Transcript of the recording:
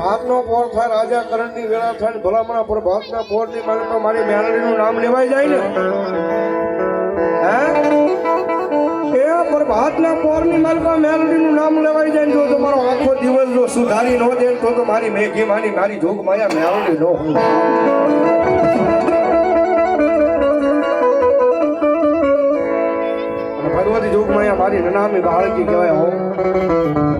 ભાતનો પોર થાય રાજા કરણની વેળા થાય ભલામણા પર ભાતના પોરની માને તો મારી મેલડીનું નામ લેવાઈ જાય ને. હે? એ પર ભાતના પોરની તો મેલડીનું નામ લેવાઈ જાય જો તમારો આખો દિવસ જો સુધારી ન દે તો તો મારી મેઘી માની, મારી જોગ માયા મેલડી નો હું ભગવતી જોગ માયા મારી નનામી બાળકી કહેવાય, હો.